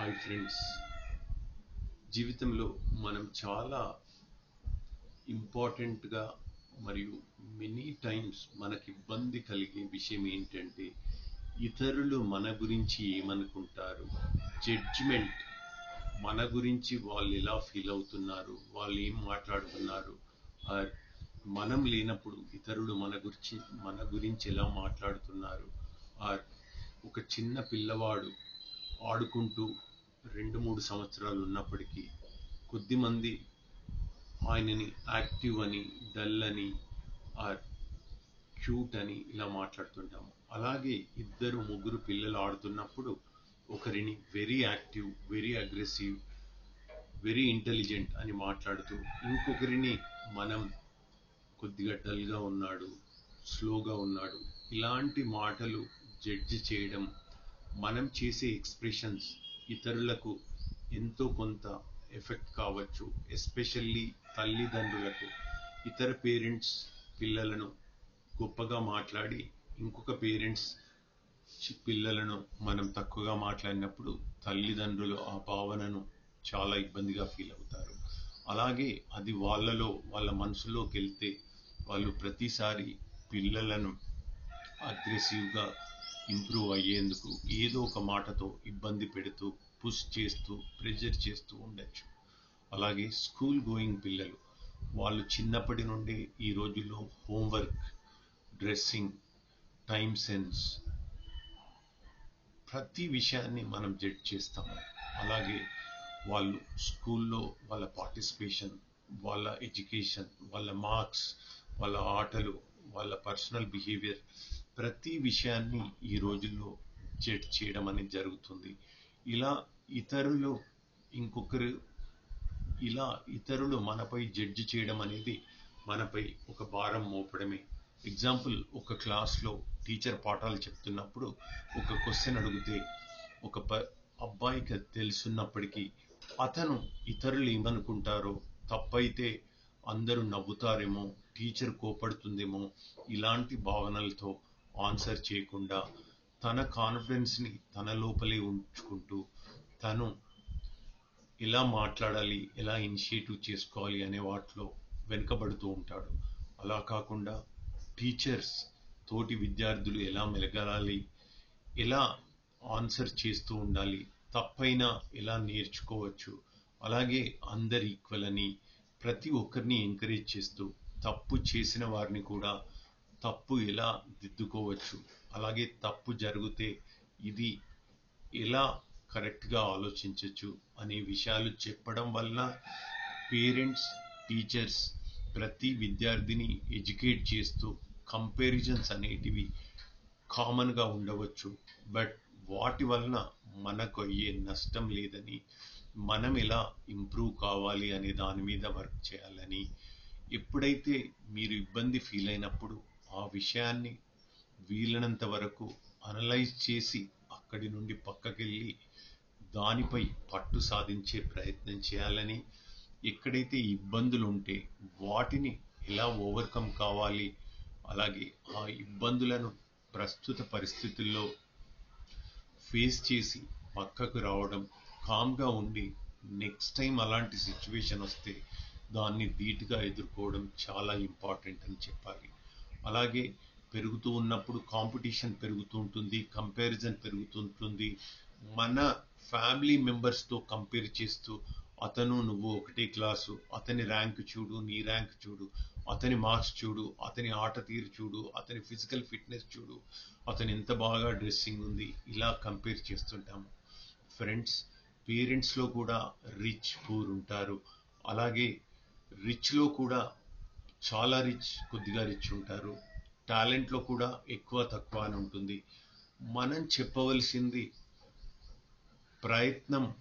Hi friends. జీవితంలో మనం చాలా ఇంపార్టెంట్గా మరియు మెనీ టైమ్స్ మనకి ఇబ్బంది కలిగే విషయం ఏంటంటే ఇతరులు మన గురించి ఏమనుకుంటారు? జడ్జిమెంట్ మన గురించి వాళ్ళు ఎలా ఫీల్ అవుతున్నారు? వాళ్ళు ఏం మాట్లాడుతున్నారు? ఆర్ మనం లేనప్పుడు ఇతరులు మన గురించి మన గురించి ఎలా మాట్లాడుతున్నారు? ఆర్ ఒక చిన్న పిల్లవాడు ఆడుకుంటూ రెండు మూడు సంవత్సరాలు ఉన్నప్పటికీ కొద్దిమంది ఆయనని యాక్టివ్ అని డల్ అని ఆర్ క్యూట్ అని ఇలా మాట్లాడుతుంటాము. అలాగే ఇద్దరు ముగ్గురు పిల్లలు ఆడుతున్నప్పుడు ఒకరిని very active very aggressive very intelligent అని మాట్లాడుతూ ఇంకొకరిని మనం కొద్దిగా డల్గా ఉన్నాడు స్లోగా ఉన్నాడు ఇలాంటి మాటలు జడ్జి చేయడం మనం చేసే ఎక్స్ప్రెషన్స్ ఇతరులకు ఎంతో కొంత ఎఫెక్ట్ కావచ్చు ఎస్పెషల్లీ తల్లిదండ్రులకు. ఇతర పేరెంట్స్ పిల్లలను గొప్పగా మాట్లాడి ఇంకొక పేరెంట్స్ పిల్లలను మనం తక్కువగా మాట్లాడినప్పుడు తల్లిదండ్రులు ఆ భావనను చాలా ఇబ్బందిగా ఫీల్ అవుతారు. అలాగే అది వాళ్ళలో వాళ్ళ మనసులోకి వెళ్తే వాళ్ళు ప్రతిసారి పిల్లలను అగ్రెసివ్గా ఇంప్రూవ్ అయ్యేందుకు ఏదో ఒక మాటతో ఇబ్బంది పెడుతూ పుష్ చేస్తూ ప్రెజర్ చేస్తూ ఉండొచ్చు. అలాగే స్కూల్ గోయింగ్ పిల్లలు వాళ్ళు చిన్నప్పటి నుండి ఈ రోజుల్లో హోంవర్క్ డ్రెస్సింగ్ టైం సెన్స్ ప్రతి విషయాన్ని మనం జడ్జ్ చేస్తాము. అలాగే వాళ్ళు స్కూల్లో వాళ్ళ పార్టిసిపేషన్ వాళ్ళ ఎడ్యుకేషన్ వాళ్ళ మార్క్స్ వాళ్ళ ఆటలు వాళ్ళ పర్సనల్ బిహేవియర్ ప్రతి విషయాన్ని ఈ రోజుల్లో జడ్జ్ చేయడం అనేది జరుగుతుంది. ఇలా ఇతరులు ఇంకొకరు ఇలా ఇతరులు మనపై జడ్జి చేయడం అనేది మనపై ఒక భారం మోపడమే. ఎగ్జాంపుల్ ఒక క్లాస్లో టీచర్ పాఠాలు చెప్తున్నప్పుడు ఒక క్వశ్చన్ అడిగితే ఒక ప అబ్బాయికి తెలుసున్నప్పటికీ అతను ఇతరులు ఏమనుకుంటారో తప్పైతే అందరూ నవ్వుతారేమో టీచర్ కోపడుతుందేమో ఇలాంటి భావనలతో ఆన్సర్ చేయకుండా తన కాన్ఫిడెన్స్ని తన లోపలే ఉంచుకుంటూ తను ఎలా మాట్లాడాలి ఎలా ఇనిషియేటివ్ చేసుకోవాలి అనే వాటిలో వెనుకబడుతూ ఉంటాడు. అలా కాకుండా టీచర్స్ తోటి విద్యార్థులు ఎలా మెలగాలి ఎలా ఆన్సర్ చేస్తూ ఉండాలి తప్పైనా ఎలా నేర్చుకోవచ్చు అలాగే అందరు ఈక్వల్ అని ప్రతి ఒక్కరిని ఎంకరేజ్ చేస్తూ తప్పు చేసిన వారిని కూడా తప్పు ఎలా దిద్దుకోవచ్చు? అలాగే తప్పు జరిగితే ఇది ఎలా కరెక్ట్గా ఆలోచించవచ్చు అనే విషయాలు చెప్పడం వల్ల పేరెంట్స్ టీచర్స్ ప్రతి విద్యార్థిని ఎడ్యుకేట్ చేస్తూ కంపారిజన్స్ అనేటివి కామన్గా ఉండవచ్చు. బట్ వాటి వలన మనకు అయ్యే నష్టం లేదని మనం ఎలా ఇంప్రూవ్ కావాలి అనే దాని మీద వర్క్ చేయాలని ఎప్పుడైతే మీరు ఇబ్బంది ఫీల్ అయినప్పుడు ఆ విషయాన్ని వీలైనంత వరకు అనలైజ్ చేసి అక్కడి నుండి పక్కకెళ్ళి దానిపై పట్టు సాధించే ప్రయత్నం చేయాలని ఎక్కడైతే ఇబ్బందులు ఉంటే వాటిని ఎలా ఓవర్కమ్ కావాలి అలాగే ఆ ఇబ్బందులను ప్రస్తుత పరిస్థితుల్లో ఫేస్ చేసి పక్కకు రావడం కామ్గా ఉండి నెక్స్ట్ టైం అలాంటి సిచ్యువేషన్ వస్తే దాన్ని ధీటుగా ఎదుర్కోవడం చాలా ఇంపార్టెంట్ అని చెప్పాలి. అలాగే పెరుగుతూ ఉన్నప్పుడు కాంపిటీషన్ పెరుగుతూ ఉంటుంది కంపారిజన్ పెరుగుతుంటుంది మన ఫ్యామిలీ మెంబర్స్తో కంపేర్ చేస్తూ అతను నువ్వు ఒకటే క్లాసు అతని ర్యాంక్ చూడు నీ ర్యాంక్ చూడు అతని మార్క్స్ చూడు అతని ఆట తీరు చూడు అతని ఫిజికల్ ఫిట్నెస్ చూడు అతను ఎంత బాగా డ్రెస్సింగ్ ఉంది ఇలా కంపేర్ చేస్తుంటాము. ఫ్రెండ్స్ పేరెంట్స్లో కూడా రిచ్ పూర్ ఉంటారు. అలాగే రిచ్లో కూడా చాలా రిచ్ కొద్దిగా రిచ్ ఉంటారు. టాలెంట్లో కూడా ఎక్కువ తక్కువ అని ఉంటుంది. మనం చెప్పవలసింది ప్రయత్నం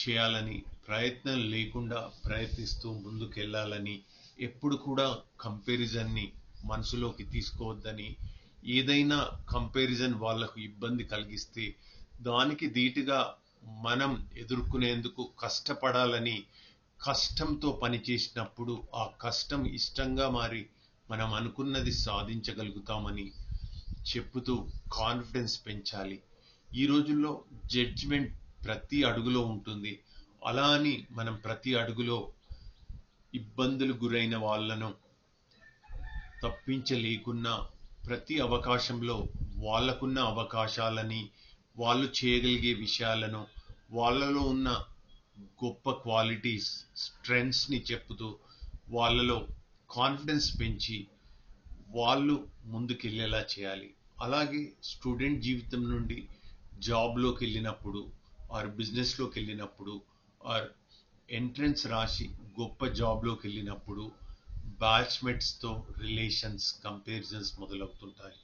చేయాలని ప్రయత్నం లేకుండా ప్రయత్నిస్తూ ముందుకెళ్ళాలని ఎప్పుడు కూడా కంపారిజన్ని మనసులోకి తీసుకోవద్దని ఏదైనా కంపారిజన్ వాళ్ళకు ఇబ్బంది కలిగిస్తే దానికి ధీటుగా మనం ఎదుర్కొనేందుకు కష్టపడాలని కష్టంతో పనిచేసినప్పుడు ఆ కష్టం ఇష్టంగా మారి మనం అనుకున్నది సాధించగలుగుతామని చెప్పుతూ కాన్ఫిడెన్స్ పెంచాలి. ఈ రోజుల్లో జడ్జిమెంట్ ప్రతి అడుగులో ఉంటుంది. అలా అని మనం ప్రతి అడుగులో ఇబ్బందులు గురైన వాళ్ళను తప్పించలేకున్నా ప్రతి అవకాశంలో వాళ్ళకున్న అవకాశాలని వాళ్ళు చేయగలిగే విషయాలను వాళ్ళలో ఉన్న గొప్ప క్వాలిటీస్ స్ట్రెంగ్స్ని చెప్పుతూ వాళ్ళలో కాన్ఫిడెన్స్ పెంచి వాళ్ళు ముందుకెళ్ళేలా చేయాలి. అలాగే స్టూడెంట్ జీవితం నుండి జాబ్లోకి వెళ్ళినప్పుడు ఆర్ బిజినెస్లోకి వెళ్ళినప్పుడు ఆర్ ఎంట్రన్స్ రాసి గొప్ప జాబ్లోకి వెళ్ళినప్పుడు బ్యాచ్మెట్స్తో రిలేషన్స్ కంపారిజన్స్ మొదలవుతుంటాయి.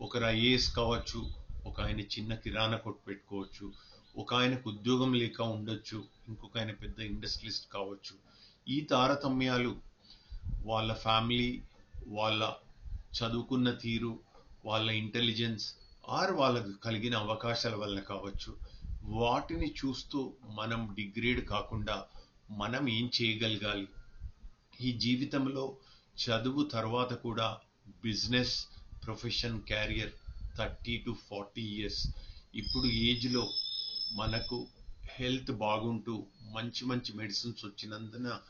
ఒకరు ఐఏఎస్ కావచ్చు ఒక ఆయన చిన్న కిరాణా కొట్టు పెట్టుకోవచ్చు ఒక ఆయనకు ఉద్యోగం లేక ఉండొచ్చు ఇంకొక ఆయన పెద్ద ఇండస్ట్రియలిస్ట్ కావచ్చు. ఈ తారతమ్యాలు వాళ్ళ ఫ్యామిలీ వాళ్ళ చదువుకున్న తీరు వాళ్ళ ఇంటెలిజెన్స్ ఆర్ వాళ్ళకు కలిగిన అవకాశాల వల్ల కావచ్చు. వాటిని చూస్తూ మనం డిగ్రేడ్ కాకుండా మనం ఏం చేయగలగాలి? ఈ జీవితంలో చదువు తర్వాత కూడా business profession career thirty to forty years. ఇప్పుడు ఏజ్లో మనకు హెల్త్ బాగుంటూ మంచి మంచి మెడిసిన్స్ వచ్చినందున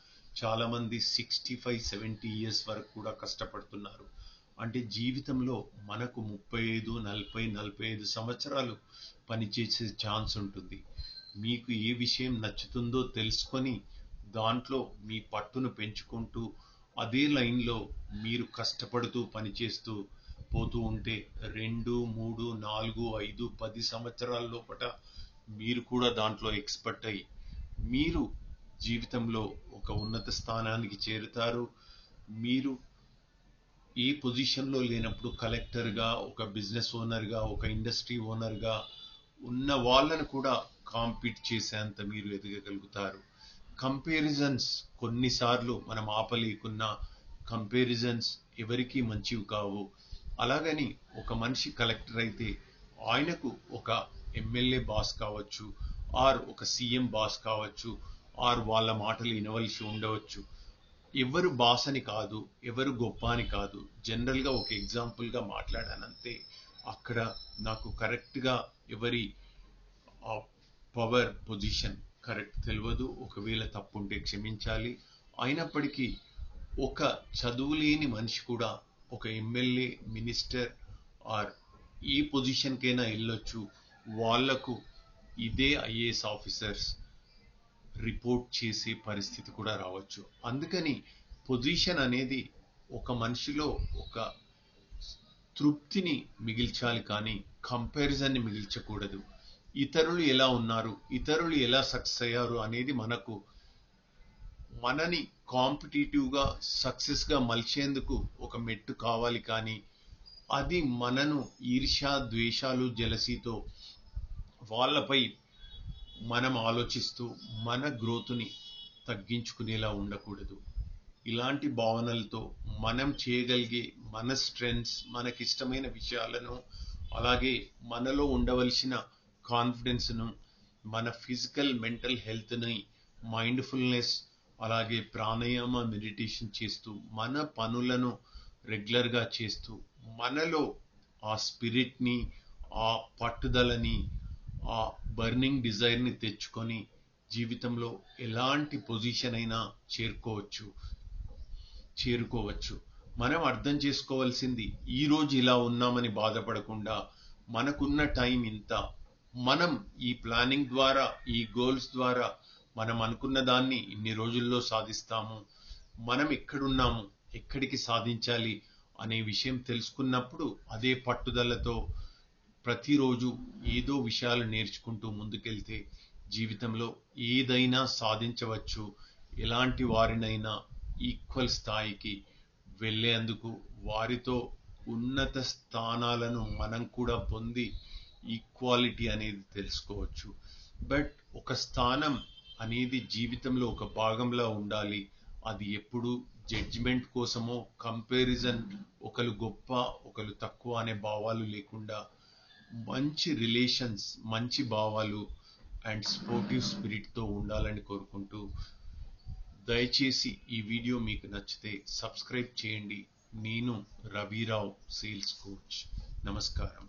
చాలామంది సిక్స్టీ ఫైవ్ సెవెంటీ ఇయర్స్ వరకు కూడా కష్టపడుతున్నారు. అంటే జీవితంలో మనకు ముప్పై ఐదు నలభై నలభై ఐదు సంవత్సరాలు పనిచేసే ఛాన్స్ ఉంటుంది. మీకు ఏ విషయం నచ్చుతుందో తెలుసుకొని దాంట్లో మీ పట్టును పెంచుకుంటూ అదే లైన్లో మీరు కష్టపడుతూ పనిచేస్తూ పోతూ ఉంటే రెండు మూడు నాలుగు ఐదు పది సంవత్సరాల లోపట మీరు కూడా దాంట్లో ఎక్స్పర్ట్ అయ్యి మీరు జీవితంలో ఒక ఉన్నత స్థానానికి చేరుతారు. మీరు ఏ పొజిషన్లో లేనప్పుడు కలెక్టర్గా ఒక బిజినెస్ ఓనర్గా ఒక ఇండస్ట్రీ ఓనర్గా ఉన్న వాళ్ళను కూడా కాంపీట్ చేసేంత మీరు ఎదగగలుగుతారు. కంపారిజన్స్ కొన్నిసార్లు మనం ఆపలేకున్నా కంపారిజన్స్ ఎవరికీ మంచివి కావు. అలాగని ఒక మనిషి కలెక్టర్ అయితే ఆయనకు ఒక ఎమ్మెల్యే బాస్ కావచ్చు ఆర్ ఒక సీఎం బాస్ కావచ్చు ఆర్ వాళ్ళ మాటలు వినవలసి ఉండవచ్చు. ఎవరు బాస్ అని కాదు ఎవరు గొప్ప అని కాదు. జనరల్గా ఒక ఎగ్జాంపుల్గా మాట్లాడానంతే. అక్కడ నాకు కరెక్ట్గా ఎవరి పవర్ పొజిషన్ కరెక్ట్ తెలియదు ఒకవేళ తప్పుంటే క్షమించాలి. అయినప్పటికీ ఒక చదువులేని మనిషి కూడా ఒక ఎమ్మెల్యే మినిస్టర్ ఆర్ ఏ పొజిషన్కైనా వెళ్ళొచ్చు. వాళ్ళకు ఇదే ఐఏఎస్ ఆఫీసర్స్ రిపోర్ట్ చేసే పరిస్థితి కూడా రావచ్చు. అందుకని పొజిషన్ అనేది ఒక మనిషిలో ఒక తృప్తిని మిగిల్చాలి కానీ కంపారిజన్ని మిగిల్చకూడదు. ఇతరులు ఎలా ఉన్నారు ఇతరులు ఎలా సక్సెస్ అయ్యారు అనేది మనకు మనని కాంపిటేటివ్గా సక్సెస్గా మలిచేందుకు ఒక మెట్టు కావాలి కానీ అది మనను ఈర్ష్య ద్వేషాలు జలసీతో వాళ్ళపై మనం ఆలోచిస్తూ మన గ్రోత్ని తగ్గించుకునేలా ఉండకూడదు. ఇలాంటి భావనలతో మనం చేయగలిగే మన స్ట్రెంగ్స్ మనకిష్టమైన విషయాలను అలాగే మనలో ఉండవలసిన కాన్ఫిడెన్స్ను మన ఫిజికల్ మెంటల్ హెల్త్ని మైండ్ఫుల్నెస్ అలాగే ప్రాణాయామ మెడిటేషన్ చేస్తూ మన పనులను రెగ్యులర్గా చేస్తూ మనలో ఆ స్పిరిట్ని ఆ పట్టుదలని ఆ బర్నింగ్ డిజైర్ని తెచ్చుకొని జీవితంలో ఎలాంటి పొజిషన్ అయినా చేరుకోవచ్చు చేరుకోవచ్చు. మనం అర్థం చేసుకోవాల్సింది ఈ రోజు ఇలా ఉన్నామని బాధపడకుండా మనకున్న టైం ఇంత. మనం ఈ ప్లానింగ్ ద్వారా ఈ గోల్స్ ద్వారా మనం అనుకున్న దాన్ని ఇన్ని రోజుల్లో సాధిస్తాము. మనం ఎక్కడున్నాము? ఎక్కడికి సాధించాలి అనే విషయం తెలుసుకున్నప్పుడు అదే పట్టుదలతో ప్రతిరోజు ఏదో విషయాలు నేర్చుకుంటూ ముందుకెళ్తే జీవితంలో ఏదైనా సాధించవచ్చు. ఎలాంటి వారినైనా ఈక్వల్ స్థాయికి వెళ్ళేందుకు వారితో ఉన్నత స్థానాలను మనం కూడా పొంది ఈక్వాలిటీ అనేది తెలుసుకోవచ్చు. బట్ ఒక స్థానం అనేది జీవితంలో ఒక భాగంలో ఉండాలి. అది ఎప్పుడు జడ్జిమెంట్ కోసమో కంపారిజన్ ఒకరు గొప్ప ఒకరు తక్కువ అనే భావాలు లేకుండా మంచి రిలేషన్స్ మంచి భావాలు అండ్ స్పోర్టివ్ స్పిరిట్తో ఉండాలని కోరుకుంటూ దయచేసి ఈ వీడియో మీకు నచ్చితే సబ్స్క్రైబ్ చేయండి. నేను రవిరావు సేల్స్ కోచ్ నమస్కారం.